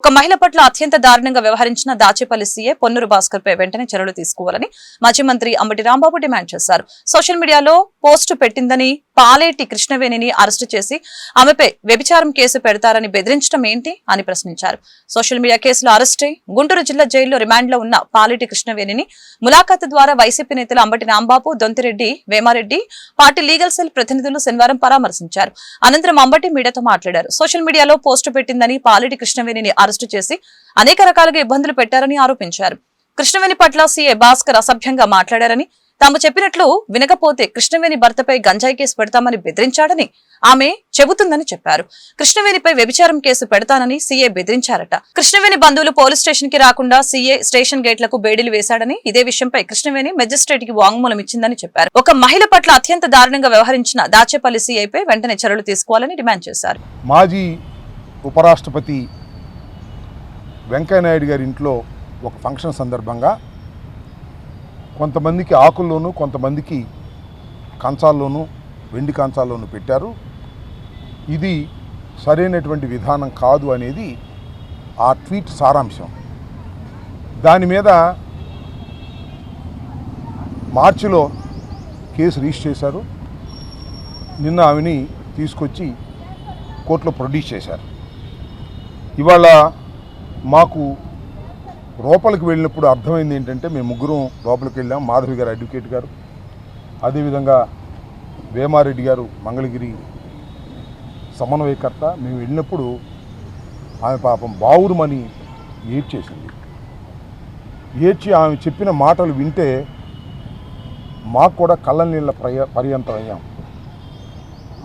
ఒక మహిళ పట్ల అత్యంత దారుణంగా వ్యవహరించిన దాచేపల్లి సీఏ పొన్నూరు భాస్కర్ పై వెంటనే చర్యలు తీసుకోవాలని మాజీ మంత్రి అంబటి రాంబాబు డిమాండ్ చేశారు. సోషల్ మీడియాలో పోస్టు పెట్టిందని పాలేటి కృష్ణవేణిని అరెస్టు చేసి ఆమెపై వ్యభిచారం కేసు పెడతారని బెదిరించడం ఏంటి అని ప్రశ్నించారు. సోషల్ మీడియా కేసులో అరెస్టై గుంటూరు జిల్లా జైల్లో రిమాండ్లో ఉన్న పాలేటి కృష్ణవేణిని ములాఖాతు ద్వారా వైసీపీ నేతలు Ambati Rambabu Dontireddy Vemareddy party legal cell ప్రతినిధులు శనివారం పరామర్శించారు. అనంతరం అంబటి మీడియాతో మాట్లాడారు. సోషల్ మీడియాలో పోస్టు పెట్టిందని పాలేటి కృష్ణవేణిని అరెస్టు చేసి అనేక రకాలుగా ఇబ్బందులు పెట్టారని ఆరోపించారు. కృష్ణవేణి పట్ల సీఏ భాస్కర్ అసభ్యంగా మాట్లాడారని తాము చెప్పినట్లు వినకపోతే కృష్ణవేణి భర్తపై గంజాయి కేసు పెడతామని బెదిరించాడని ఆమె చెబుతుందని చెప్పారు. కృష్ణవేణిపై వ్యభిచారం కేసు పెడతానని సీఏ బెదిరించారట. కృష్ణవేణి బంధువులు పోలీస్ స్టేషన్కి రాకుండా సీఏ స్టేషన్ గేట్లకు బేడీలు వేశాడని ఇదే విషయంపై కృష్ణవేణి మెజిస్ట్రేట్కి వాంగ్మూలం ఇచ్చిందని చెప్పారు. ఒక మహిళ పట్ల అత్యంత దారుణంగా వ్యవహరించిన దాచేపల్లి సీఐపై వెంటనే చర్యలు తీసుకోవాలని డిమాండ్ చేశారు. మాజీ ఉపరాష్ట్రపతి వెంకయ్యనాయుడు గారి ఇంట్లో ఒక ఫంక్షన్ సందర్భంగా కొంతమందికి ఆకుల్లోనూ కొంతమందికి కంచాల్లోనూ వెండి కంచాల్లోనూ పెట్టారు. ఇది సరైనటువంటి విధానం కాదు అనేది ఆ ట్వీట్ సారాంశం. దాని మీద మార్చిలో కేసు రిజిస్టర్ చేశారు. నిన్న ఆమెని తీసుకొచ్చి కోర్టులో ప్రొడ్యూస్ చేశారు. ఇవాళ మాకు లోపలికి వెళ్ళినప్పుడు అర్థమైంది ఏంటంటే మేము ముగ్గురం లోపలికి వెళ్ళాం. మాధవి గారు అడ్వకేట్ గారు. అదేవిధంగా వేమారెడ్డి గారు మంగళగిరి సమన్వయకర్త. మేము వెళ్ళినప్పుడు ఆమె పాపం బావురుమని ఏడ్చేసింది. ఏడ్చి ఆమె చెప్పిన మాటలు వింటే మాకు కూడా కళ్ళ నీళ్ళ పర్య పర్యంతం అయ్యాం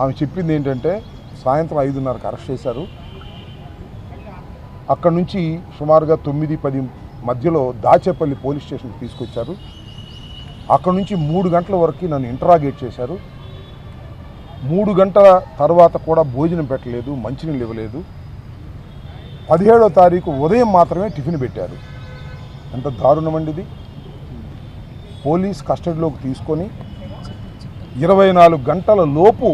ఆమె చెప్పింది ఏంటంటే సాయంత్రం ఐదున్నరకు అరెస్ట్ చేశారు. అక్కడి నుంచి సుమారుగా తొమ్మిది పది మధ్యలో దాచేపల్లి పోలీస్ స్టేషన్కి తీసుకొచ్చారు. అక్కడి నుంచి మూడు గంటల వరకు నన్ను ఇంటరాగేట్ చేశారు. మూడు గంటల తర్వాత కూడా భోజనం పెట్టలేదు మంచినీళ్ళు ఇవ్వలేదు. పదిహేడో తారీఖు ఉదయం మాత్రమే టిఫిన్ పెట్టారు. ఎంత దారుణమండి ఇది. పోలీస్ కస్టడీలోకి తీసుకొని ఇరవై నాలుగు గంటల లోపు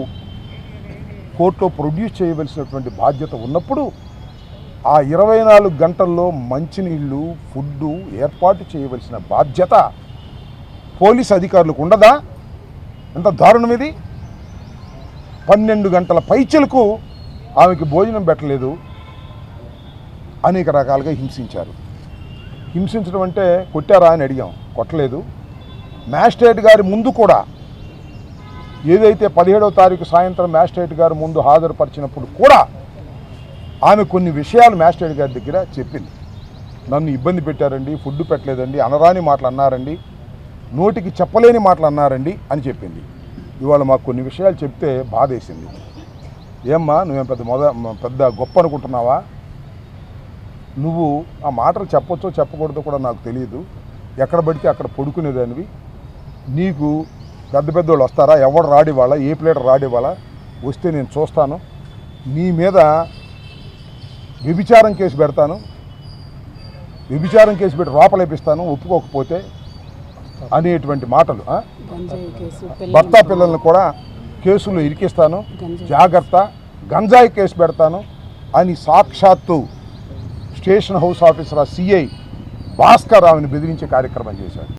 కోర్టులో ప్రొడ్యూస్ చేయవలసినటువంటి బాధ్యత ఉన్నప్పుడు ఆ ఇరవై నాలుగు గంటల్లో మంచినీళ్ళు ఫుడ్డు ఏర్పాటు చేయవలసిన బాధ్యత పోలీస్ అధికారులకు ఉండదా? ఎంత దారుణం ఇది? పన్నెండు గంటల పైచలకు ఆమెకి భోజనం పెట్టలేదు. అనేక రకాలుగా హింసించారు. హింసించడం అంటే కొట్టారా అని అడిగాం. కొట్టలేదు. మ్యాజిస్ట్రేట్ గారి ముందు కూడా ఏదైతే పదిహేడవ తారీఖు సాయంత్రం మ్యాజిస్ట్రేట్ గారి ముందు హాజరుపరిచినప్పుడు కూడా ఆమె కొన్ని విషయాలు మ్యాజిస్ట్రేట్ గారి దగ్గర చెప్పింది. నన్ను ఇబ్బంది పెట్టారండి ఫుడ్ పెట్టలేదండి అనరాని మాటలు అన్నారండి నోటికి చెప్పలేని మాటలు అన్నారండి అని చెప్పింది. ఇవాళ మాకు కొన్ని విషయాలు చెప్తే బాధేసింది. ఏమ్మా నువ్వేం పెద్ద మొద పెద్ద గొప్ప అనుకుంటున్నావా? నువ్వు ఆ మాటలు చెప్పొచ్చో చెప్పకూడదో కూడా నాకు తెలియదు ఎక్కడ పడితే అక్కడ పడుకునేదానివి. నీకు పెద్ద పెద్దోళ్ళు వస్తారా? ఎవడు రాడివాళ్ళ? ఏ ప్లేటర్ రాడివాళ్ళ? వస్తే నేను చూస్తాను. నీ మీద వ్యభిచారం కేసు పెడతాను వ్యభిచారం కేసు పెట్టి లోపలేపిస్తాను ఒప్పుకోకపోతే అనేటువంటి మాటలు ఆ? భర్త పిల్లల్ని కూడా కేసులో ఇరికిస్తాను. జాగ్రత్త గంజాయి కేసు పెడతాను అని సాక్షాత్తు station house officer CI Bhaskar ఆమెను బెదిరించే కార్యక్రమం చేశాడు